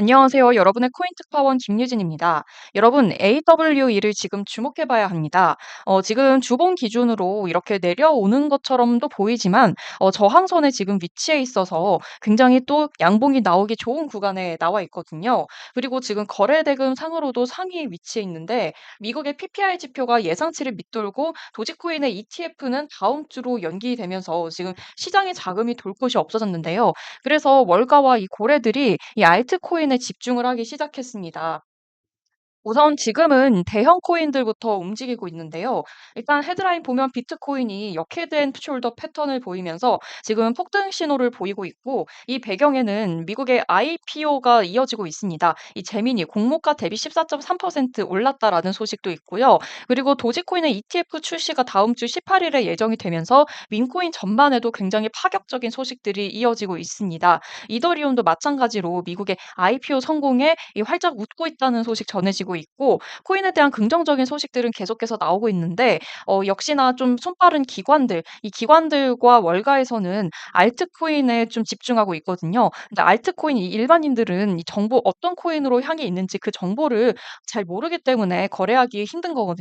안녕하세요. 여러분의 코인 특파원 김유진입니다. 여러분, AWE를 지금 주목해 봐야 합니다. 어, 지금 주봉 기준으로 이렇게 내려오는 것처럼도 보이지만, 어, 저항선에 지금 위치해 있어서 굉장히 또 양봉이 나오기 좋은 구간에 나와 있거든요. 그리고 지금 거래대금 상으로도 상위에 위치해 있는데, 미국의 PPI 지표가 예상치를 밑돌고, 도지코인의 ETF는 다음 주로 연기되면서 지금 시장에 자금이 돌 곳이 없어졌는데요. 그래서 월가와 이 고래들이 이 알트코인에 집중을 하기 시작했습니다. 우선 지금은 대형 코인들부터 움직이고 있는데요. 일단 헤드라인 보면 비트코인이 역헤드 숄더 패턴을 보이면서 지금 폭등 신호를 보이고 있고 이 배경에는 미국의 IPO가 이어지고 있습니다. 이 재민이 공모가 대비 14.3% 올랐다라는 소식도 있고요. 그리고 도지코인의 ETF 출시가 다음 주 18일에 예정이 되면서 민코인 전반에도 굉장히 파격적인 소식들이 이어지고 있습니다. 이더리움도 마찬가지로 미국의 IPO 성공에 이 활짝 웃고 있다는 소식 전해지고 있고 코인에 대한 긍정적인 소식들은 계속해서 나오고 있는데 어 역시나 좀 손빠른 기관들, 이 기관들과 월가에서는 알트코인에 좀 집중하고 있거든요. 근데 알트코인 이 일반인들은 이 정보 어떤 코인으로 향해 있는지 그 정보를 잘 모르기 때문에 거래하기 힘든 거거든요.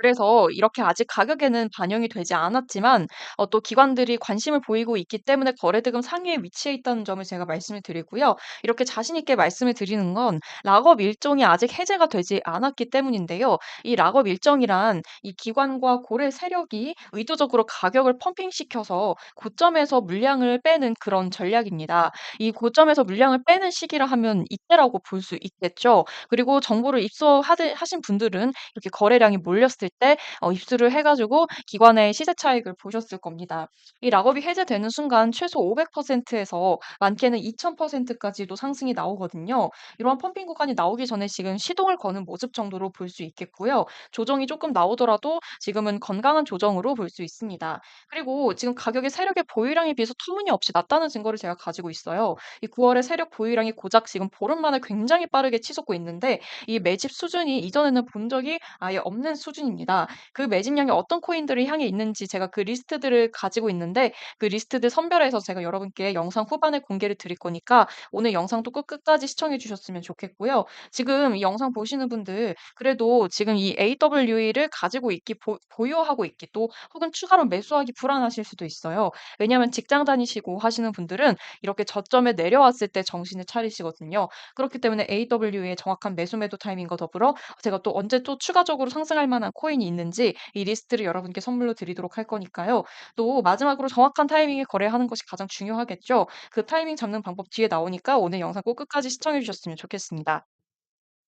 그래서 이렇게 아직 가격에는 반영이 되지 않았지만 어 또 기관들이 관심을 보이고 있기 때문에 거래대금 상위에 위치해 있다는 점을 제가 말씀을 드리고요. 이렇게 자신 있게 말씀을 드리는 건 락업 일정이 아직 해제가 되지 않았기 때문인데요. 이 락업 일정이란 이 기관과 고래 세력이 의도적으로 가격을 펌핑시켜서 고점에서 물량을 빼는 그런 전략입니다. 이 고점에서 물량을 빼는 시기라 하면 이때라고 볼 수 있겠죠. 그리고 정보를 입수하드 하신 분들은 이렇게 거래량이 몰렸을 때 어 입수를 해 가지고 기관의 시세 차익을 보셨을 겁니다. 이 락업이 해제되는 순간 최소 500% 에서 많게는 2000% 까지도 상승이 나오거든요. 이러한 펌핑 구간이 나오기 전에 지금 시동을 거는 모습 정도로 볼 수 있겠고요. 조정이 조금 나오더라도 지금은 건강한 조정으로 볼 수 있습니다. 그리고 지금 가격이 세력의 보유량에 비해서 터무니없이 낮다는 증거를 제가 가지고 있어요. 이 9월에 세력 보유량이 고작 지금 보름 만에 굉장히 빠르게 치솟고 있는데 이 매집 수준이 이전에는 본 적이 아예 없는 수준 입니다. 그 매집량이 어떤 코인들을 향해 있는지 제가 그 리스트들을 가지고 있는데 그 리스트들 선별해서 제가 여러분께 영상 후반에 공개를 드릴 거니까 오늘 영상도 끝 끝까지 시청해 주셨으면 좋겠고요. 지금 이 영상 보시는 분들 그래도 지금 이 AWE를 가지고 있기 보 보유하고 있기 또 혹은 추가로 매수하기 불안하실 수도 있어요. 왜냐하면 직장 다니시고 하시는 분들은 이렇게 저점에 내려왔을 때 정신을 차리시거든요. 그렇기 때문에 AWE의 정확한 매수 매도 타이밍과 더불어 제가 또 언제 또 추가적으로 상승할 만한 코인이 있는지 이 리스트를 여러분께 선물로 드리도록 할 거니까요. 또 마지막으로 정확한 타이밍에 거래하는 것이 가장 중요하겠죠. 그 타이밍 잡는 방법 뒤에 나오니까 오늘 영상 꼭 끝까지 시청해 주셨으면 좋겠습니다.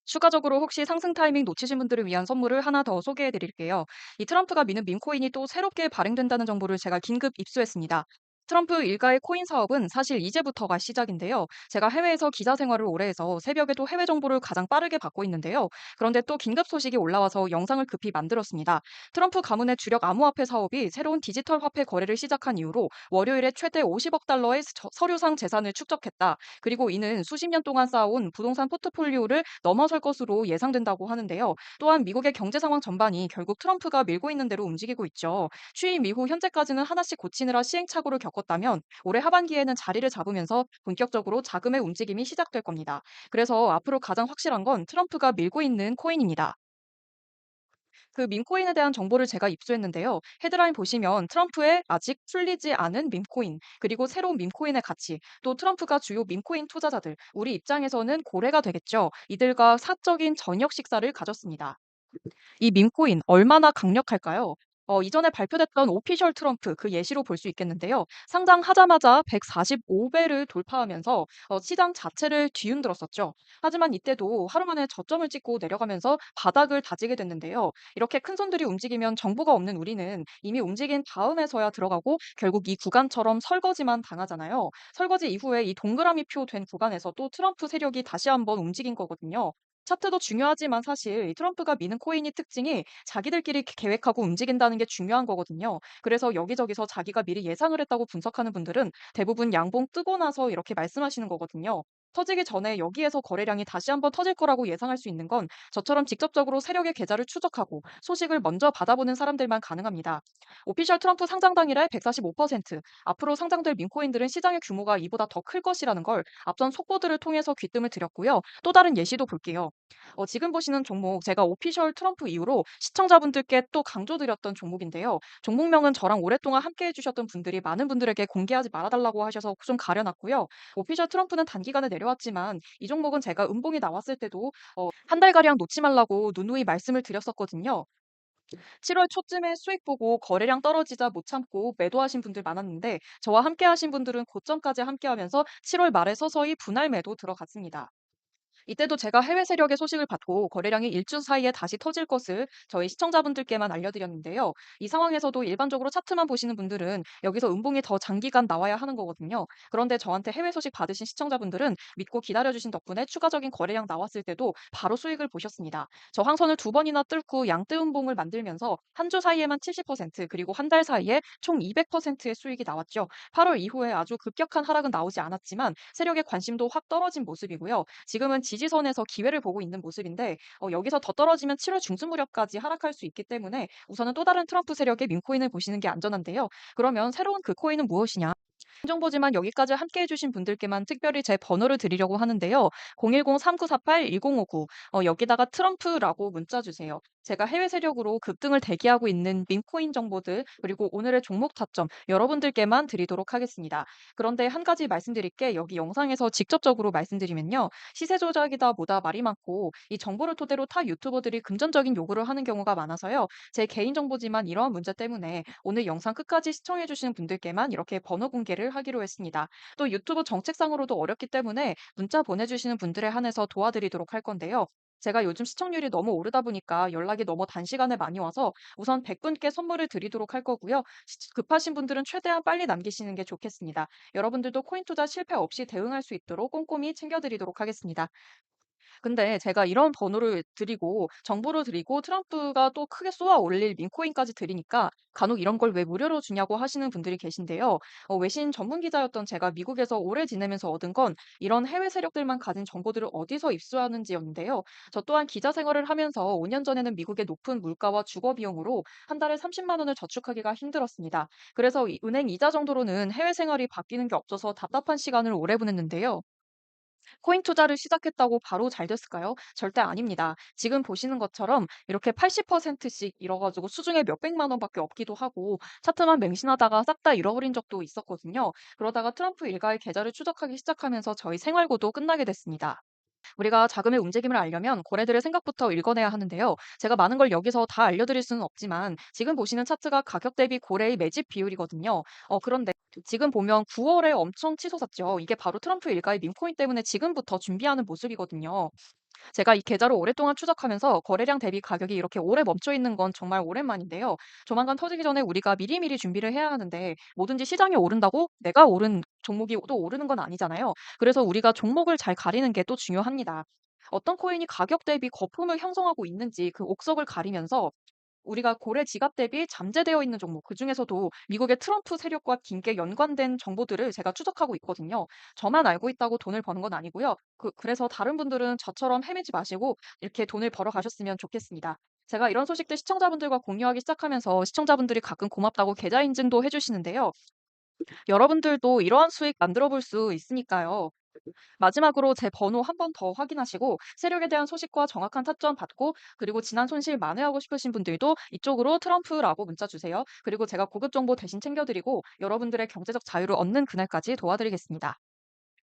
추가적으로 혹시 상승 타이밍 놓치신 분들을 위한 선물을 하나 더 소개해 드릴게요. 이 트럼프가 미는 밈코인이 또 새롭게 발행된다는 정보를 제가 긴급 입수했습니다. 트럼프 일가의 코인 사업은 사실 이제부터가 시작인데요. 제가 해외에서 기자 생활을 오래 해서 새벽에도 해외 정보를 가장 빠르게 받고 있는데요. 그런데 또 긴급 소식이 올라와서 영상을 급히 만들었습니다. 트럼프 가문의 주력 암호화폐 사업이 새로운 디지털 화폐 거래를 시작한 이후로 월요일에 최대 50억 달러의 저- 서류상 재산을 축적했다. 그리고 이는 수십 년 동안 쌓아온 부동산 포트폴리오를 넘어설 것으로 예상된다고 하는데요. 또한 미국의 경제 상황 전반이 결국 트럼프가 밀고 있는 대로 움직이고 있죠. 취임 이후 현재까지는 하나씩 고치느라 시행착오를 겪었다면 올해 하반기에는 자리를 잡으면서 본격적으로 자금의 움직임이 시작될 겁니다. 그래서 앞으로 가장 확실한 건 트럼프가 밀고 있는 코인입니다. 그 밈코인에 대한 정보를 제가 입수했는데요. 헤드라인 보시면 트럼프의 아직 풀리지 않은 밈코인, 그리고 새로운 밈코인의 가치, 또 트럼프가 주요 밈코인 투자자들, 우리 입장에서는 고래가 되겠죠. 이들과 사적인 저녁 식사를 가졌습니다. 이 밈코인 얼마나 강력할까요? 어, 이전에 발표됐던 오피셜 트럼프 그 예시로 볼 수 있겠는데요. 상장하자마자 145배를 돌파하면서 어, 시장 자체를 뒤흔들었었죠. 하지만 이때도 하루 만에 저점을 찍고 내려가면서 바닥을 다지게 됐는데요. 이렇게 큰 손들이 움직이면 정보가 없는 우리는 이미 움직인 다음에서야 들어가고 결국 이 구간처럼 설거지만 당하잖아요. 설거지 이후에 이 동그라미 표 된 구간에서 또 트럼프 세력이 다시 한번 움직인 거거든요. 차트도 중요하지만 사실 이 트럼프가 미는 코인이 특징이 자기들끼리 계 계획하고 움직인다는 게 중요한 거거든요. 그래서 여기저기서 자기가 미리 예상을 했다고 분석하는 분들은 대부분 양봉 뜨고 나서 이렇게 말씀하시는 거거든요. 터지기 전에 여기에서 거래량이 다시 한번 터질 거라고 예상할 수 있는 건 저처럼 직접적으로 세력의 계좌를 추적하고 소식을 먼저 받아보는 사람들만 가능합니다. 오피셜 트럼프 상장 당일에 145%, 앞으로 상장될 민코인들은 시장의 규모가 이보다 더 클 것이라는 걸 앞선 속보들을 통해서 귀뜸을 드렸고요. 또 다른 예시도 볼게요. 어, 지금 보시는 종목 제가 오피셜 트럼프 이후로 시청자분들께 또 강조드렸던 종목인데요. 종목명은 저랑 오랫동안 함께 해주셨던 분들이 많은 분들에게 공개하지 말아달라고 하셔서 좀 가려놨고요. 오피셜 트럼프는 단기간에 내려 왔지만 이 종목은 제가 음봉이 나왔을 때도 어, 한 달가량 놓지 말라고 누누이 말씀을 드렸었거든요. 7월 초쯤에 수익 보고 거래량 떨어지자 못 참고 매도하신 분들 많았는데 저와 함께 하신 분들은 고점까지 함께 하면서 7월 말에 서서히 분할 매도 들어갔습니다. 이때도 제가 해외 세력의 소식을 받고 거래량이 일주 사이에 다시 터질 것을 저희 시청자분들께만 알려드렸는데요. 이 상황에서도 일반적으로 차트만 보시는 분들은 여기서 음봉이 더 장기간 나와야 하는 거거든요. 그런데 저한테 해외 소식 받으신 시청자분들은 믿고 기다려주신 덕분에 추가적인 거래량 나왔을 때도 바로 수익을 보셨습니다. 저 항선을 두 번이나 뚫고 양대 음봉을 만들면서 한 주 사이에만 70% 그리고 한 달 사이에 총 200%의 수익이 나왔죠. 8월 이후에 아주 급격한 하락은 나오지 않았지만 세력의 관심도 확 떨어진 모습이고요. 지금은 지지선에서 기회를 보고 있는 모습인데 어, 여기서 더 떨어지면 7월 중순 무렵까지 하락할 수 있기 때문에 우선은 또 다른 트럼프 세력의 민코인을 보시는 게 안전한데요. 그러면 새로운 그 코인은 무엇이냐? 정보지만 여기까지 함께 해주신 분들께만 특별히 제 번호를 드리려고 하는데요. 010-3948-1059 어, 여기다가 트럼프라고 문자 주세요. 제가 해외 세력으로 급등을 대기하고 있는 민코인 정보들 그리고 오늘의 종목 타점 여러분들께만 드리도록 하겠습니다. 그런데 한 가지 말씀드릴 게 여기 영상에서 직접적으로 말씀드리면요. 시세 조작이다 뭐다 말이 많고 이 정보를 토대로 타 유튜버들이 금전적인 요구를 하는 경우가 많아서요. 제 개인 정보지만 이러한 문제 때문에 오늘 영상 끝까지 시청해 주시는 분들께만 이렇게 번호 공개를 하기로 했습니다. 또 유튜브 정책상으로도 어렵기 때문에 문자 보내주시는 분들에 한해서 도와드리도록 할 건데요. 제가 요즘 시청률이 너무 오르다 보니까 연락이 너무 단시간에 많이 와서 우선 100분께 선물을 드리도록 할 거고요. 시- 급하신 분들은 최대한 빨리 남기시는 게 좋겠습니다. 여러분들도 코인 투자 실패 없이 대응할 수 있도록 꼼꼼히 챙겨드리도록 하겠습니다. 근데 제가 이런 번호를 드리고 정보를 드리고 트럼프가 또 크게 쏘아 올릴 민코인까지 드리니까 간혹 이런 걸 왜 무료로 주냐고 하시는 분들이 계신데요. 어, 외신 전문 기자였던 제가 미국에서 오래 지내면서 얻은 건 이런 해외 세력들만 가진 정보들을 어디서 입수하는지였는데요. 저 또한 기자 생활을 하면서 5년 전에는 미국의 높은 물가와 주거 비용으로 한 달에 30만 원을 저축하기가 힘들었습니다. 그래서 이 은행 이자 정도로는 해외 생활이 바뀌는 게 없어서 답답한 시간을 오래 보냈는데요. 코인 투자를 시작했다고 바로 잘 됐을까요? 절대 아닙니다. 지금 보시는 것처럼 이렇게 80%씩 잃어가지고 수중에 몇백만 원밖에 없기도 하고 차트만 맹신하다가 싹 다 잃어버린 적도 있었거든요. 그러다가 트럼프 일가의 계좌를 추적하기 시작하면서 저희 생활고도 끝나게 됐습니다. 우리가 자금의 움직임을 알려면 고래들의 생각부터 읽어내야 하는데요. 제가 많은 걸 여기서 다 알려드릴 수는 없지만 지금 보시는 차트가 가격 대비 고래의 매집 비율이거든요. 어, 그런데 지금 보면 9월에 엄청 치솟았죠. 이게 바로 트럼프 일가의 밈코인 때문에 지금부터 준비하는 모습이거든요. 제가 이 계좌를 오랫동안 추적하면서 거래량 대비 가격이 이렇게 오래 멈춰 있는 건 정말 오랜만인데요. 조만간 터지기 전에 우리가 미리미리 준비를 해야 하는데 뭐든지 시장이 오른다고 내가 오른 종목이 또 오르는 건 아니잖아요. 그래서 우리가 종목을 잘 가리는 게 또 중요합니다. 어떤 코인이 가격 대비 거품을 형성하고 있는지 그 옥석을 가리면서 우리가 고래 지갑 대비 잠재되어 있는 종목, 그중에서도 미국의 트럼프 세력과 긴게 연관된 정보들을 제가 추적하고 있거든요. 저만 알고 있다고 돈을 버는 건 아니고요. 그, 그래서 다른 분들은 저처럼 헤매지 마시고 이렇게 돈을 벌어 가셨으면 좋겠습니다. 제가 이런 소식들 시청자분들과 공유하기 시작하면서 시청자분들이 가끔 고맙다고 계좌 인증도 해주시는데요. 여러분들도 이러한 수익 만들어 볼 수 있으니까요. 마지막으로 제 번호 한 번 더 확인하시고 세력에 대한 소식과 정확한 타점 받고 그리고 지난 손실 만회하고 싶으신 분들도 이쪽으로 트럼프라고 문자 주세요. 그리고 제가 고급 정보 대신 챙겨드리고 여러분들의 경제적 자유를 얻는 그날까지 도와드리겠습니다.